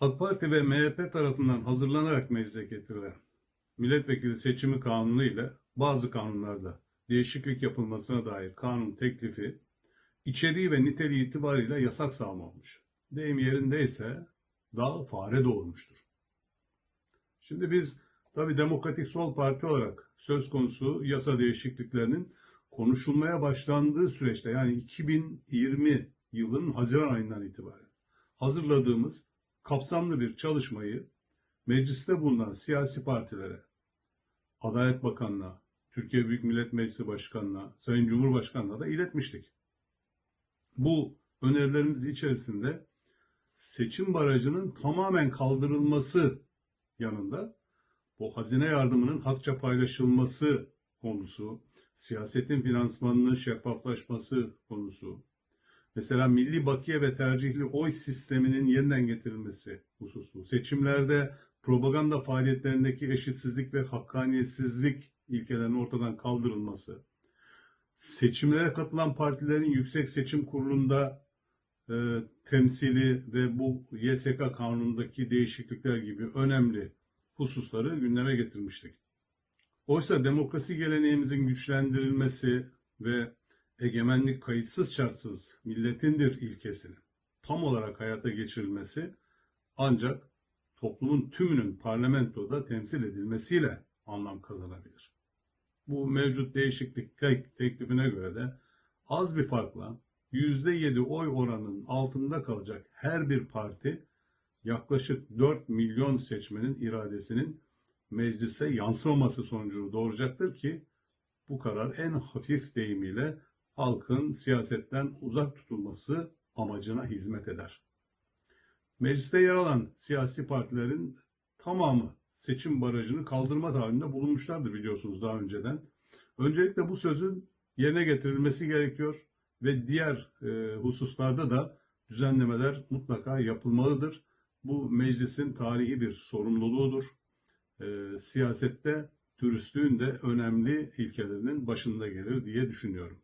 AK Parti ve MHP tarafından hazırlanarak meclise getirilen milletvekili seçimi kanunu ile bazı kanunlarda değişiklik yapılmasına dair kanun teklifi içeriği ve niteliği itibariyle yasak sağma olmuş. Deyim yerindeyse daha fare doğurmuştur. Şimdi biz tabi Demokratik Sol Parti olarak söz konusu yasa değişikliklerinin konuşulmaya başlandığı süreçte yani 2020 yılının Haziran ayından itibaren hazırladığımız kapsamlı bir çalışmayı mecliste bulunan siyasi partilere, Adalet Bakanlığı'na, Türkiye Büyük Millet Meclisi Başkanı'na, Sayın Cumhurbaşkanı'na da iletmiştik. Bu önerilerimiz içerisinde seçim barajının tamamen kaldırılması yanında bu hazine yardımının hakça paylaşılması konusu, siyasetin finansmanının şeffaflaşması konusu, mesela milli bakiye ve tercihli oy sisteminin yeniden getirilmesi hususu, seçimlerde propaganda faaliyetlerindeki eşitsizlik ve hakkaniyetsizlik ilkelerinin ortadan kaldırılması, seçimlere katılan partilerin Yüksek Seçim Kurulu'nda e, temsili ve bu YSK kanunundaki değişiklikler gibi önemli hususları gündeme getirmiştik. Oysa demokrasi geleneğimizin güçlendirilmesi ve egemenlik kayıtsız şartsız milletindir ilkesinin tam olarak hayata geçirilmesi ancak toplumun tümünün parlamentoda temsil edilmesiyle anlam kazanabilir. Bu mevcut değişiklik tek, teklifine göre de az bir farkla %7 oy oranının altında kalacak her bir parti yaklaşık 4 milyon seçmenin iradesinin meclise yansımaması sonucunu doğuracaktır ki bu karar en hafif deyimiyle halkın siyasetten uzak tutulması amacına hizmet eder. Mecliste yer alan siyasi partilerin tamamı seçim barajını kaldırma taahhüdünde bulunmuşlardı biliyorsunuz daha önceden. Öncelikle bu sözün yerine getirilmesi gerekiyor ve diğer e, hususlarda da düzenlemeler mutlaka yapılmalıdır. Bu meclisin tarihi bir sorumluluğudur. E, siyasette dürüstlüğün de önemli ilkelerinin başında gelir diye düşünüyorum.